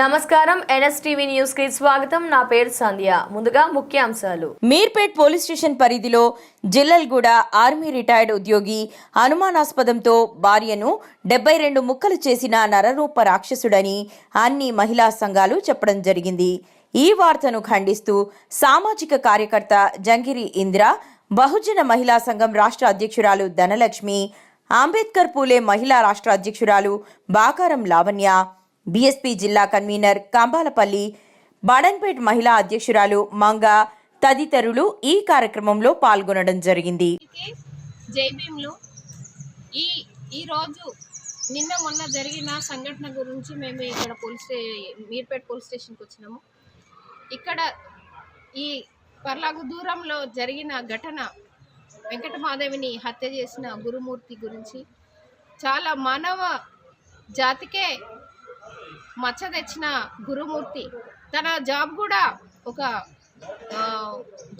నమస్కారం. ఎన్ఎస్టీవీ న్యూస్కి స్వాగతం. నా పేరు సంధ్య. ముందుగా ముఖ్యాంశాలు. మీర్పేట్ పోలీస్ స్టేషన్ పరిధిలో జిల్లల్గూడ ఆర్మీ రిటైర్డ్ ఉద్యోగి అనుమానాస్పదంతో భార్యను డెబ్బై రెండు ముక్కలు చేసిన నరరూప రాక్షసుడని అన్ని మహిళా సంఘాలు చెప్పడం జరిగింది. ఈ వార్తను ఖండిస్తూ సామాజిక కార్యకర్త జంగిరి ఇందిర బహుజన మహిళా సంఘం రాష్ట్ర అధ్యక్షురాలు ధనలక్ష్మి అంబేద్కర్ పూలే మహిళా రాష్ట్ర అధ్యక్షురాలు బాకారం లావణ్య బీఎస్పీ జిల్లా కన్వీనర్ కంబాలపల్లి బాడన్పేట్ మహిళా అధ్యక్షురాలు మంగ తదితరులు ఈ కార్యక్రమంలో పాల్గొనడం జరిగింది. జైభీంలో ఈ ఈరోజు నిన్న మొన్న జరిగిన సంఘటన గురించి మేము ఇక్కడ పోలీస్ స్టే మీర్పేట్ పోలీస్ స్టేషన్కి వచ్చినాము. ఇక్కడ ఈ పర్లాగు దూరంలో జరిగిన ఘటన వెంకటమాదేవిని హత్య చేసిన గురుమూర్తి గురించి చాలా మానవ జాతికే మచ్చ తెచ్చిన గురుమూర్తి. తన జాబ్ కూడా ఒక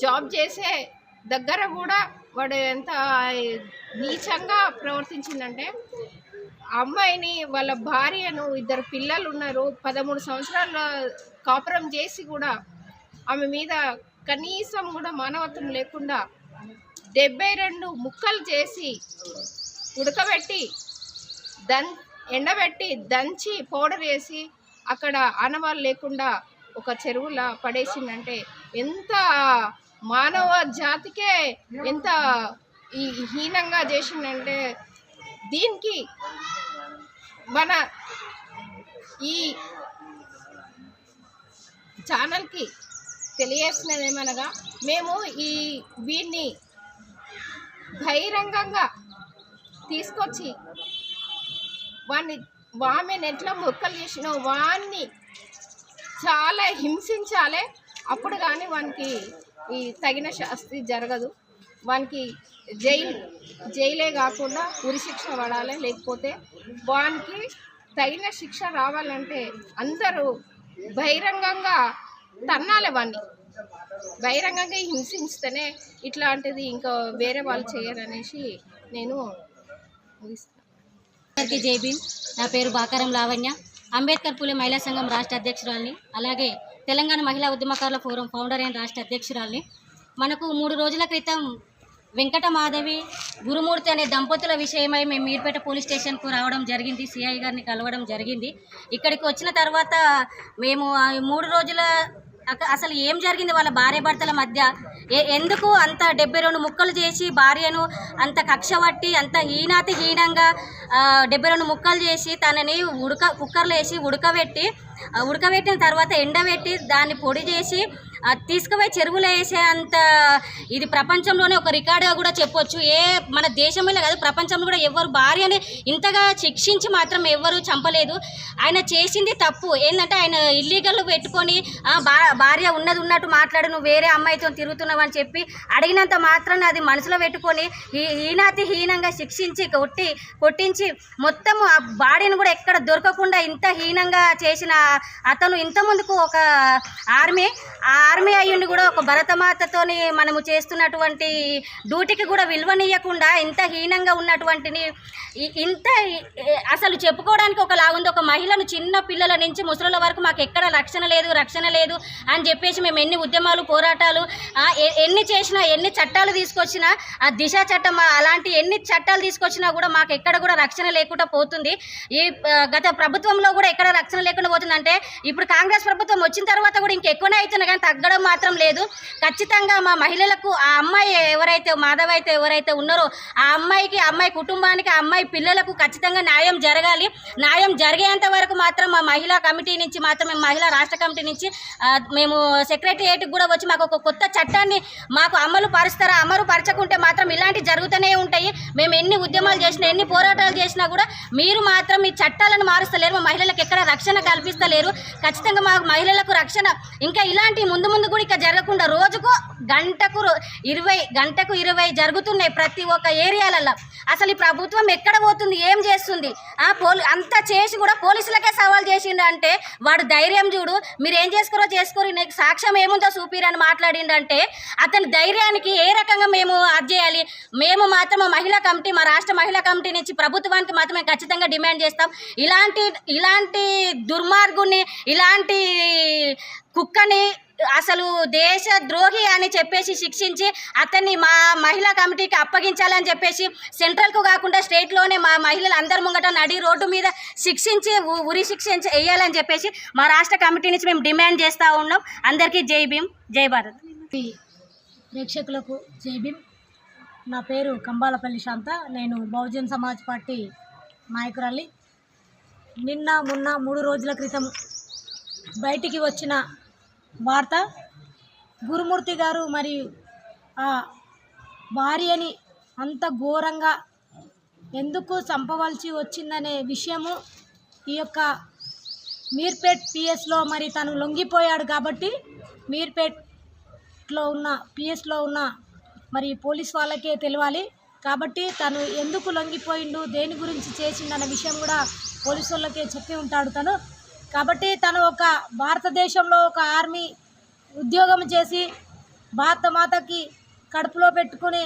జాబ్ చేసే దగ్గర కూడా వాడు ఎంత నీచంగా ప్రవర్తించిందంటే అమ్మాయిని వాళ్ళ భార్యను ఇద్దరు పిల్లలు ఉన్నారు పదమూడు సంవత్సరాల కాపురం చేసి కూడా ఆమె మీద కనీసం కూడా మానవత్వం లేకుండా డెబ్బై రెండు ముక్కలు చేసి ఉడకబెట్టి దన్ ఎండబెట్టి దంచి పౌడర్ వేసి అక్కడ ఆనవాళ్ళు లేకుండా ఒక చెరువులా పడేసిందంటే ఎంత మానవ జాతికే ఎంత ఈ హీనంగా చేసిందంటే దీనికి మన ఈ ఛానల్కి తెలియజేసినది ఏమనగా మేము ఈ వీడిని బహిరంగంగా తీసుకొచ్చి వాడిని వామెను ఎట్లా మొక్కలు చేసినో వాన్ని చాలా హింసించాలి. అప్పుడు కానీ వానికి ఈ తగిన శాస్తి జరగదు. వానికి జైలు జైలే కాకుండా ఉరిశిక్ష పడాలి. లేకపోతే వానికి తగిన శిక్ష రావాలంటే అందరూ బహిరంగంగా తన్నాలి వాన్ని బహిరంగంగా హింసిస్తేనే ఇట్లాంటిది ఇంకా వేరే వాళ్ళు చేయరనేసి నేను ముగిస్తాను అందరికీ జై భీమ్. నా పేరు బాకారం లావణ్య. అంబేద్కర్ పూలే మహిళా సంఘం రాష్ట్ర అధ్యక్షురాలని. అలాగే తెలంగాణ మహిళా ఉద్యమకారుల ఫోరం ఫౌండర్ అయిన రాష్ట్ర అధ్యక్షురాలిని. మనకు మూడు రోజుల క్రితం వెంకట మాధవి గురుమూర్తి అనే దంపతుల విషయమై మేము మీర్పేట పోలీస్ స్టేషన్కు రావడం జరిగింది. సిఐ గారిని కలవడం జరిగింది. ఇక్కడికి వచ్చిన తర్వాత మేము మూడు రోజుల అసలు ఏం జరిగింది వాళ్ళ భార్య భర్తల మధ్య? ఎందుకు అంత డెబ్బై రెండు ముక్కలు చేసి భార్యను అంత కక్ష పట్టి అంత హీనాతి హీనంగా డెబ్బై రెండు ముక్కలు చేసి తనని ఉడక కుక్కర్లో వేసి ఉడకబెట్టి ఉడకబెట్టిన తర్వాత ఎండబెట్టి దాన్ని పొడి చేసి తీసుకుపోయి చెరువులో వేసే అంత ఇది ప్రపంచంలోనే ఒక రికార్డుగా కూడా చెప్పొచ్చు. ఏ మన దేశంలో కాదు ప్రపంచంలో కూడా ఎవరు భార్యని ఇంతగా శిక్షించి మాత్రం ఎవ్వరు చంపలేదు. ఆయన చేసింది తప్పు. ఏంటంటే ఆయన ఇల్లీగల్ పెట్టుకొని భార్య ఉన్నది ఉన్నట్టు మాట్లాడు నువ్వు వేరే అమ్మాయితో తిరుగుతున్నావు అని చెప్పి అడిగినంత మాత్రాన్ని అది మనసులో పెట్టుకొని హీనాతి హీనంగా శిక్షించి కొట్టి కొట్టించి మొత్తము ఆ బాడీని కూడా ఎక్కడ దొరకకుండా ఇంత హీనంగా చేసిన అతను ఇంత ముందుకు ఒక ఆర్మీ ఆ ఆర్మీ అయ్యుండి కూడా ఒక భరతమాతతోని మనము చేస్తున్నటువంటి డ్యూటీకి కూడా విలువనీయకుండా ఇంత హీనంగా ఉన్నటువంటిని ఇంత అసలు చెప్పుకోవడానికి ఒక లాగుంది ఒక మహిళను చిన్న పిల్లల నుంచి ముసలుల వరకు మాకు ఎక్కడ రక్షణ లేదు రక్షణ లేదు అని చెప్పేసి మేము ఎన్ని ఉద్యమాలు పోరాటాలు ఎన్ని చేసినా ఎన్ని చట్టాలు తీసుకొచ్చినా ఆ దిశ చట్టం అలాంటి ఎన్ని చట్టాలు తీసుకొచ్చినా కూడా మాకు ఎక్కడ కూడా రక్షణ లేకుండా పోతుంది. ఈ గత ప్రభుత్వంలో కూడా ఎక్కడ రక్షణ లేకుండా పోతుందంటే ఇప్పుడు కాంగ్రెస్ ప్రభుత్వం వచ్చిన తర్వాత కూడా ఇంకెక్కువనే అవుతుంది కానీ తగ్గడం మాత్రం లేదు. ఖచ్చితంగా మా మహిళలకు ఆ అమ్మాయి ఎవరైతే మాధవ్ అయితే ఎవరైతే ఉన్నారో ఆ అమ్మాయికి అమ్మాయి కుటుంబానికి ఆ అమ్మాయి పిల్లలకు ఖచ్చితంగా న్యాయం జరగాలి. న్యాయం జరిగేంత వరకు మాత్రం మా మహిళా కమిటీ నుంచి మాత్రం మేము మహిళా రాష్ట్ర కమిటీ నుంచి మేము సెక్రటరియేట్కి కూడా వచ్చి మాకు ఒక కొత్త చట్టాన్ని మాకు అమలు పరుస్తారా అమలు పరచకుంటే మాత్రం ఇలాంటి జరుగుతూనే ఉంటాయి. మేము ఎన్ని ఉద్యమాలు చేసినా ఎన్ని పోరాటాలు చేసినా కూడా మీరు మాత్రం ఈ చట్టాలను మారుస్తలేరు. మా మహిళలకు ఎక్కడ రక్షణ కల్పిస్తలేరు. ఖచ్చితంగా మా మహిళలకు రక్షణ ఇంకా ఇలాంటి ముందు ముందు కూడా ఇక జరగకుండా రోజుకు గంటకు ఇరవై గంటకు ఇరవై జరుగుతున్నాయి ప్రతి ఒక్క ఏరియాలలో. అసలు ఈ ప్రభుత్వం ఎక్కడ పోతుంది? ఏం చేస్తుంది? ఆ పోలీ అంతా చేసి కూడా పోలీసులకే సవాల్ చేసిండు అంటే వాడు ధైర్యం చూడు మీరు ఏం చేసుకోరో చేసుకోరు నీకు సాక్ష్యం ఏముందో చూపిరని మాట్లాడిండంటే అతని ధైర్యానికి ఏ రకంగా మేము అది చేయాలి? మేము మాత్రం మహిళా కమిటీ మా రాష్ట్ర మహిళా కమిటీ నుంచి ప్రభుత్వానికి మాత్రమే ఖచ్చితంగా డిమాండ్ చేస్తాం. ఇలాంటి ఇలాంటి దుర్మార్గుని ఇలాంటి కుక్కని అసలు దేశ ద్రోహి అని చెప్పేసి శిక్షించి అతన్ని మా మహిళా కమిటీకి అప్పగించాలని చెప్పేసి సెంట్రల్కు కాకుండా స్టేట్లోనే మా మహిళలు అందరి ముంగట నడి రోడ్డు మీద శిక్షించి ఉరి శిక్షించి వేయాలని చెప్పేసి మా రాష్ట్ర కమిటీ నుంచి మేము డిమాండ్ చేస్తూ ఉన్నాం. అందరికీ జై భీమ్ జై భారత్. ప్రేక్షకులకు జై భీమ్. నా పేరు కంబాలపల్లి శాంత. నేను బహుజన్ సమాజ్ పార్టీ నాయకురాలి నిన్న మొన్న మూడు రోజుల క్రితం బయటికి వచ్చిన వార్త. గురుమూర్తి గారు మరియు ఆ భార్యని అంత ఘోరంగా ఎందుకు చంపవలసి వచ్చిందనే విషయము ఈ యొక్క మీర్పేట్ పిఎస్లో మరి తను లొంగిపోయాడు కాబట్టి మీర్పేట్లో ఉన్న పిఎస్లో ఉన్న మరి పోలీస్ వాళ్ళకే తెలియాలి. కాబట్టి తను ఎందుకు లొంగిపోయిండు దేని గురించి చేసిండన్న విషయం కూడా పోలీసు వాళ్ళకే చెప్పి ఉంటాడు తను. కాబట్టి తను ఒక భారతదేశంలో ఒక ఆర్మీ ఉద్యోగం చేసి భారత మాతకి కడుపులో పెట్టుకుని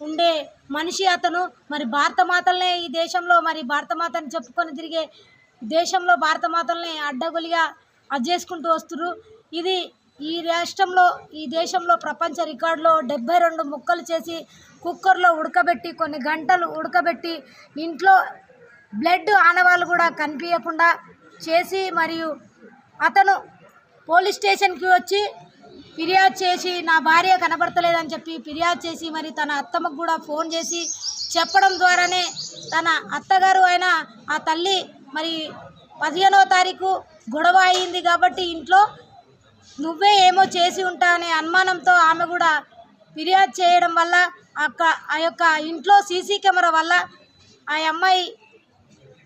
ఉండే మనిషి అతను. మరి భారత మాతల్నే ఈ దేశంలో మరి భారత మాతని చెప్పుకొని తిరిగే దేశంలో భారత మాతల్ని అడ్డగొలిగా అది చేసుకుంటూ వస్తున్నారు ఇది ఈ రాష్ట్రంలో ఈ దేశంలో ప్రపంచ రికార్డులో డెబ్బై రెండు ముక్కలు చేసి కుక్కర్లో ఉడకబెట్టి కొన్ని గంటలు ఉడకబెట్టి ఇంట్లో బ్లడ్ ఆనవాళ్ళు కూడా కనిపించకుండా చేసి మరియు అతను పోలీస్ స్టేషన్కి వచ్చి ఫిర్యాదు చేసి నా భార్య కనబడతలేదని చెప్పి ఫిర్యాదు చేసి మరి తన అత్తమ్మకు కూడా ఫోన్ చేసి చెప్పడం ద్వారానే తన అత్తగారు అయిన ఆ తల్లి మరి పదిహేనో తారీఖు గొడవ అయింది కాబట్టి ఇంట్లో నువ్వే ఏమో చేసి ఉంటా అనే అనుమానంతో ఆమె కూడా ఫిర్యాదు చేయడం వల్ల అక్క ఆ యొక్క ఇంట్లో సీసీ కెమెరా వల్ల ఆ అమ్మాయి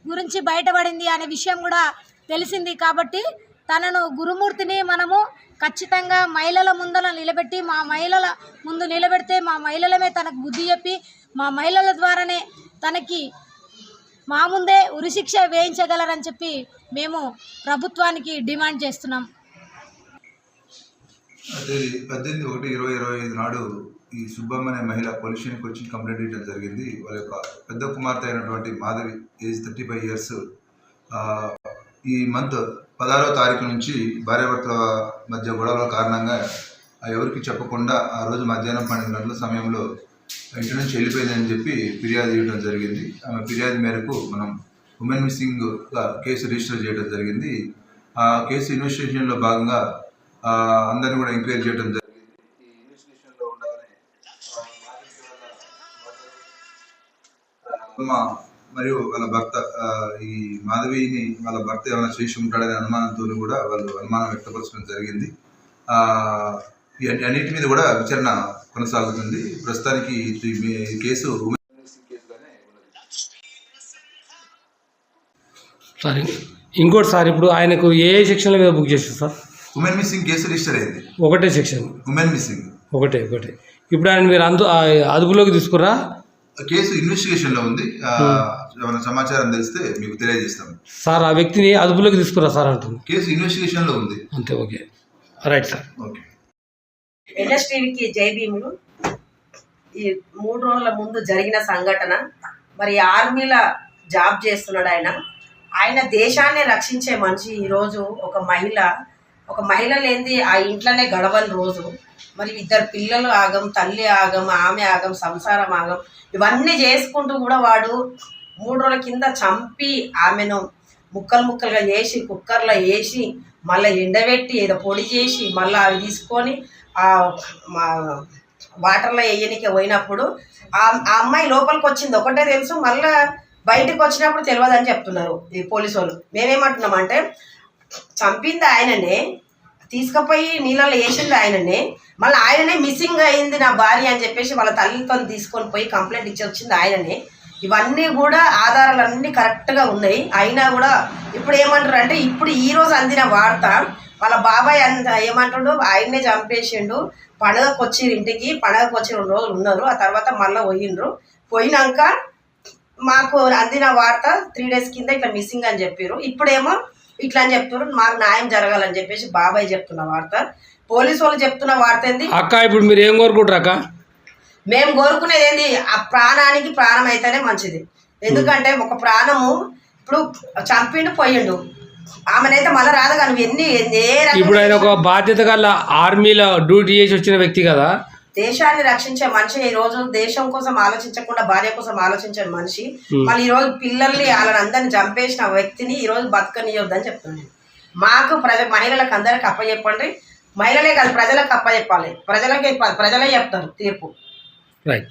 గురించి బయటపడింది అనే విషయం కూడా తెలిసింది కాబట్టి తనను గురుమూర్తిని మనము ఖచ్చితంగా మహిళల ముందర నిలబెట్టి మా మహిళల ముందు నిలబెడితే మా మహిళలమే తనకు బుద్ధి చెప్పి మా మహిళల ద్వారానే తనకి మా ముందే ఉరిశిక్ష వేయించగలరని చెప్పి మేము ప్రభుత్వానికి డిమాండ్ చేస్తున్నాం. అదే పద్దెనిమిది ఒకటి ఇరవై ఇరవై ఐదు నాడు ఈ సుబ్బమ్మ అనే మహిళ పోలీస్ స్టేషన్కి వచ్చి కంప్లైంట్ ఇవ్వడం జరిగింది. వాళ్ళ యొక్క పెద్ద కుమార్తె అయినటువంటి Madhavi age thirty five years ఈ మంత్ పదహారవ తారీఖు నుంచి భార్యాభర్తల మధ్య గొడవల కారణంగా ఎవరికి చెప్పకుండా ఆ రోజు మధ్యాహ్నం పన్నెండు గంటల సమయంలో ఇంటి నుంచి వెళ్ళిపోయిందని చెప్పి ఫిర్యాదు ఇవ్వడం జరిగింది. ఆమె ఫిర్యాదు మేరకు మనం ఉమెన్ మిస్సింగ్ కేసు రిజిస్టర్ చేయడం జరిగింది. ఆ కేసు ఇన్వెస్టిగేషన్లో భాగంగా అందరిని కూడా ఎంక్వైరీ చేయడం జరిగింది. వాళ్ళ మరియు వాళ్ళ భర్త ఈ మాధవిని వాళ్ళ భర్త ఏమైనా చేసి ఉంటాడనే అనుమానంతో కూడా వాళ్ళు అనుమానం వ్యక్తపరచడం జరిగింది. ఈ అన్నిటి మీద కూడా విచారణ కొనసాగుతుంది. ప్రస్తుతానికి ఈ కేసు సార్. ఇంకోటి సార్ ఇప్పుడు ఆయనకు ఏ ఏ సెక్షన్ల మీద బుక్ చేస్తారు sir? Women missing case register అయింది. ఒకటే సెక్షన్. Women missing. ఒకటే ఒకటే. ఇప్పుడు ఆయన మీరు అందు అదుపులోకి తీసుకురా. కేసు ఇన్వెస్టిగేషన్లో ఉంది ఏమైనా సమాచారం తెలిస్తే మీకు తెలియజేస్తాం సార్ ఆ వ్యక్తిని అదుపులోకి తీసుకురా సార్ అంటుంది. కేసు ఇన్వెస్టిగేషన్లో ఉంది. అంతే ఓకే. Right sir. ఓకే. ఎన్ఎస్టీవీకి జై భీములు ఈ మూడు రోజుల ముందు జరిగిన సంఘటన మరి ఆర్మీల జాబ్ చేస్తున్నాడు ఆయన. ఆయన దేశాన్ని రక్షించే మనిషి ఈరోజు ఒక మహిళ. ఒక మహిళ లేనిది ఆ ఇంట్లోనే గడవని రోజు. మరి ఇద్దరు పిల్లలు ఆగం తల్లి ఆగం ఆమె ఆగం సంసారం ఆగం. ఇవన్నీ చేసుకుంటూ కూడా వాడు మూడు రోజుల కింద చంపి ఆమెను ముక్కలు ముక్కలుగా చేసి కుక్కర్లో వేసి మళ్ళీ ఎండబెట్టి ఏదో పొడి చేసి మళ్ళీ అవి తీసుకొని ఆ వాటర్లో వేయనికి పోయినప్పుడు ఆ ఆ అమ్మాయి లోపలికి వచ్చింది. ఒకటే తెలుసు మళ్ళీ బయటకు వచ్చినప్పుడు తెలియదని చెప్తున్నారు ఈ పోలీసు వాళ్ళు మేమేమంటున్నామంటే చంపింది ఆయననే తీసుకుపోయి నీళ్ళలో వేసింది ఆయననే. మళ్ళీ ఆయననే మిస్సింగ్ అయింది నా భార్య అని చెప్పేసి వాళ్ళ తల్లితో తీసుకొని పోయి కంప్లైంట్ ఇచ్చి వచ్చింది ఆయననే. ఇవన్నీ కూడా ఆధారాలన్నీ కరెక్ట్గా ఉన్నాయి. అయినా కూడా ఇప్పుడు ఏమంటారు అంటే ఇప్పుడు ఈ రోజు అందిన వార్త వాళ్ళ బాబాయ్ అంత ఏమంటాడు? ఆయన్నే చంపేసిండు. పండగకు వచ్చి ఇంటికి పండగకు వచ్చి రెండు రోజులు ఉన్నారు. ఆ తర్వాత మళ్ళీ పోయిండ్రు. పోయినాక మాకు అందిన వార్త త్రీ డేస్ కింద ఇట్లా మిస్సింగ్ అని చెప్పారు ఇప్పుడేమో ఇట్లా అని చెప్తున్నారు. మాకు న్యాయం జరగాలని చెప్పేసి బాబాయ్ చెప్తున్న వార్త. పోలీసు వాళ్ళు చెప్తున్న వార్త ఏంది? అక్క ఇప్పుడు మీరు ఏం కోరుకుంటారు అక్క? మేము కోరుకునేది ఏంది? ఆ ప్రాణానికి ప్రాణం అయితేనే మంచిది. ఎందుకంటే ఒక ప్రాణము ఇప్పుడు చంపిండు పోయిండు. ఆమెనైతే మళ్ళీ రాదు కానీ ఎన్ని ఏ ఇప్పుడు ఆయన ఒక బాధ్యత గల ఆర్మీలో డ్యూటీ చేసి వచ్చిన వ్యక్తి కదా. దేశాన్ని రక్షించే మనిషి ఈ రోజు దేశం కోసం ఆలోచించకుండా భార్య కోసం ఆలోచించే మనిషి. మళ్ళీ ఈ రోజు పిల్లల్ని వాళ్ళని అందరిని చంపేసిన వ్యక్తిని ఈ రోజు బతకనియొద్దని చెప్తున్నాను మాకు ప్రజ మహిళలకు అందరికి అప్పచెప్పండి మహిళలే కాదు ప్రజలకు అప్పచెప్పాలి ప్రజలకే ప్రజలే చెప్తారు. తీర్పు. రైట్.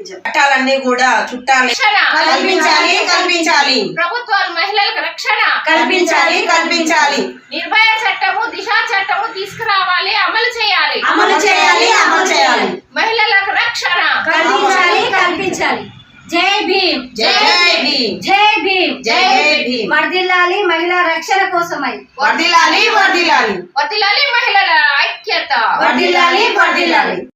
చట్టాలన్నీ కూడా చుట్టాలి. కల్పించాలి కల్పించాలి. ప్రభుత్వాలు మహిళలకు రక్షణ. కల్పించాలి కల్పించాలి. నిర్భయ చట్టము దిశ చట్టము తీసుకురావాలి అమలు చేయాలి. అమలు చేయాలి అమలు చేయాలి. మహిళలకు రక్షణ. కల్పించాలి కల్పించాలి. జై భీమ్. జై భీమ్. జై భీమ్. జై భీమ్. వర్దిల్లాలి మహిళా రక్షణ కోసమై. వర్దిల్లాలి వర్దిల్లాలి వదిలాలి మహిళల ఐక్యత. వర్దిల్లాలి వర్దిల్లాలి